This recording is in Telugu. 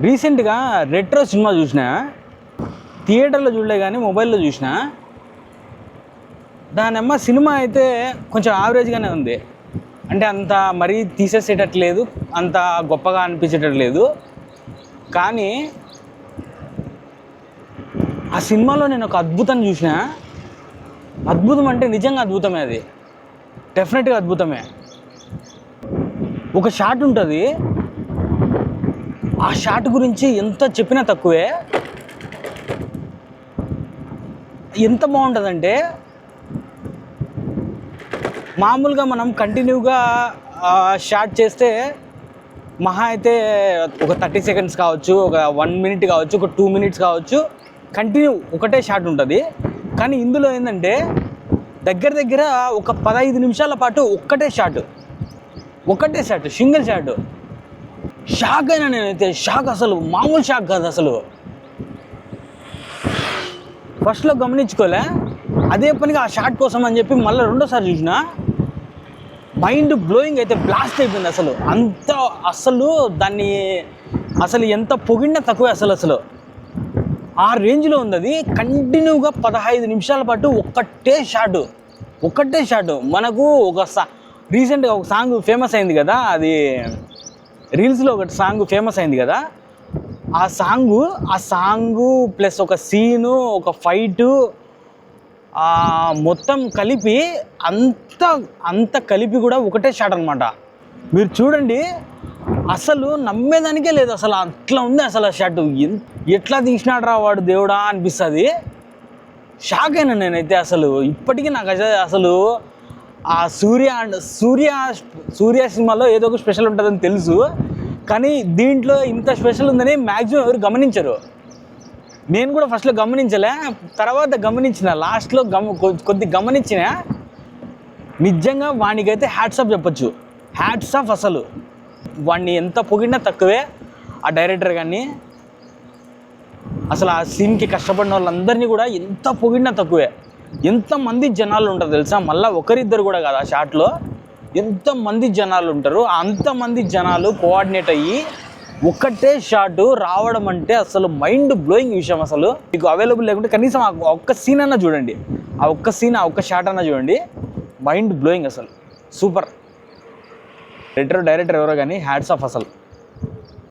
రీసెంట్గా రెట్రో సినిమా చూసిన థియేటర్లో చూడలే కానీ మొబైల్లో చూసిన దానమ్మ సినిమా అయితే కొంచెం యావరేజ్గానే ఉంది. అంటే అంత మరీ తీసేసేటట్లేదు అంత గొప్పగా అనిపించేటట్లేదు. కానీ ఆ సినిమాలో నేను ఒక అద్భుతం చూసిన. అద్భుతం అంటే నిజంగా అద్భుతమే అది. డెఫినెట్గా అద్భుతమే. ఒక షాట్ ఉంటుంది. ఆ షాట్ గురించి ఎంత చెప్పినా తక్కువే. ఎంత బాగుంటుందంటే మామూలుగా మనం కంటిన్యూగా షాట్ చేస్తే మహా అయితే ఒక థర్టీ సెకండ్స్ కావచ్చు ఒక వన్ మినిట్ కావచ్చు ఒక టూ మినిట్స్ కావచ్చు కంటిన్యూ ఒకటే షాట్ ఉంటుంది. కానీ ఇందులో ఏంటంటే దగ్గర దగ్గర ఒక పదహైదు నిమిషాల పాటు ఒక్కటే షాట్. ఒకటే షాట్ సింగిల్ షాట్. షాక్ అయినా నేనైతే షాక్ అసలు మామూలు షాక్ కాదు అసలు. ఫస్ట్లో గమనించుకోలే అదే పనిగా ఆ షాట్ కోసం అని చెప్పి మళ్ళీ రెండోసారి చూసిన. మైండ్ బ్లోయింగ్ అయితే బ్లాస్ట్ అయిపోయింది అసలు. అంత అసలు దాన్ని అసలు ఎంత పొగిడినా తక్కువే అసలు అసలు. ఆ రేంజ్లో ఉంది అది. కంటిన్యూగా పదహైదు నిమిషాల పాటు ఒక్కటే షాట్ ఒక్కటే షాట్. మనకు ఒక సా రీసెంట్గా ఒక సాంగ్ ఫేమస్ అయింది కదా అది రీల్స్లో ఒకటి సాంగ్ ఫేమస్ అయింది కదా? ఆ సాంగు ఆ సాంగు ప్లస్ ఒక సీను ఒక ఫైటు మొత్తం కలిపి అంత అంత కలిపి కూడా ఒకటే షాట్ అనమాట మీరు చూడండి అసలు నమ్మేదానికే లేదు అసలు అట్లా ఉంది అసలు ఆ షాట్ ఎట్లా తీసినాడు రా వాడు దేవుడా అనిపిస్తుంది. షాక్ అయినా నేనైతే అసలు. ఇప్పటికీ నాకు అసలు ఆ సూర్య అండ్ సూర్య సూర్య సినిమాలో ఏదో ఒక స్పెషల్ ఉంటుందని తెలుసు. కానీ దీంట్లో ఇంత స్పెషల్ ఉందని మ్యాక్సిమం ఎవరు గమనించరు. నేను కూడా ఫస్ట్లో గమనించలే తర్వాత గమనించిన లాస్ట్లో గమ కొద్ది గమనించిన. నిజంగా వానికైతే హ్యాట్స్ ఆఫ్ చెప్పచ్చు. హ్యాట్స్ ఆఫ్ అసలు. వాడిని ఎంత పొగిడినా తక్కువే ఆ డైరెక్టర్ కానీ అసలు ఆ సీన్కి కష్టపడిన వాళ్ళందరినీ కూడా ఎంత పొగిడినా తక్కువే. ఎంతమంది జనాలు ఉంటారు తెలుసా? మళ్ళీ ఒకరిద్దరు కూడా కాదు ఆ షాట్లో. ఎంతమంది జనాలు ఉంటారు? అంతమంది జనాలు కోఆర్డినేట్ అయ్యి ఒక్కటే షాట్ రావడం అంటే అసలు మైండ్ బ్లోయింగ్ విషయం అసలు. మీకు అవైలబుల్ లేకుంటే కనీసం ఆ ఒక్క సీన్ అన్నా చూడండి. ఆ ఒక్క సీన్ ఆ ఒక్క షాట్ అన్నా చూడండి. మైండ్ బ్లోయింగ్ అసలు. సూపర్. డైరెక్టర్ డైరెక్టర్ ఎవరో కానీ హ్యాడ్స్ ఆఫ్ అసలు.